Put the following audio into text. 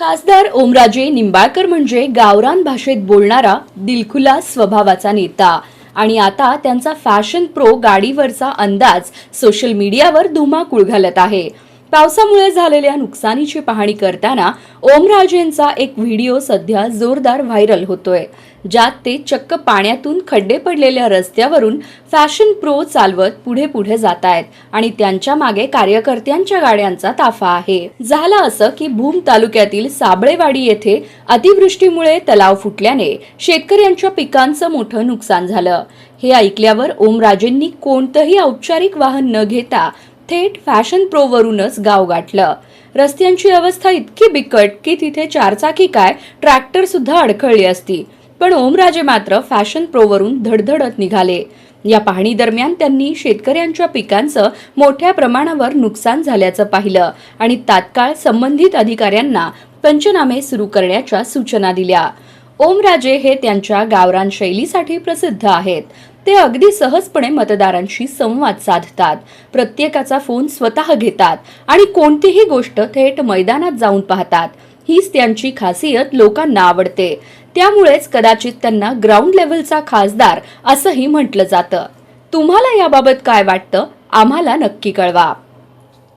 खासदार ओमराजे निंबाळकर म्हणजे गावरान भाषेत बोलणारा दिलखुला स्वभावाचा नेता. आणि आता त्यांचा फॅशन प्रो गाडीवरचा अंदाज सोशल मीडियावर धुमाकूळ घालत आहे. पावसामुळे झालेल्या नुकसानीची पाहणी करताना ओमराजेंचा एक व्हिडिओ सध्या जोरदार व्हायरल होतोय. ज्यात ते चक्क पाण्यातून खड्डे पडलेल्या रस्त्यावरून फॅशन प्रो चालवत पुढे पुढे जात आहेत आणि त्यांच्या मागे कार्यकर्त्यांच्या गाड्यांचा ताफा आहे. झालं असं की भूम तालुक्यातील साबळेवाडी येथे अतिवृष्टीमुळे तलाव फुटल्याने शेतकऱ्यांच्या पिकांचं मोठं नुकसान झालं. हे ऐकल्यावर ओमराजेंनी कोणतंही औपचारिक वाहन न घेता थेट फॅशन प्रोवरूनच गाव गाठलं. रस्त्यांची अवस्था इतकी बिकट की तिथे चारचाकी काय ट्रॅक्टर सुद्धा अडखळली असती. पण ओमराजे मात्र फॅशन प्रोवरून धडधडत निघाले. या पाहणी दरम्यान त्यांनी शेतकऱ्यांच्या पिकांचं मोठ्या प्रमाणावर नुकसान झाल्याचं पाहिलं आणि तात्काळ संबंधित अधिकाऱ्यांना पंचनामे सुरू करण्याच्या सूचना दिल्या. ओमराजे हे त्यांच्या गावरान शैलीसाठी प्रसिद्ध आहेत. ते अगदी सहजपणे मतदारांशी संवाद साधतात. प्रत्येकाचा फोन स्वतः घेतात आणि कोणतीही गोष्ट थेट मैदानात जाऊन पाहतात. हीच त्यांची खासियत लोकांना आवडते. त्यामुळेच कदाचित त्यांना ग्राउंड लेव्हलचा खासदार असंही म्हटलं जातं. तुम्हाला याबाबत काय वाटतं? आम्हाला नक्की कळवा.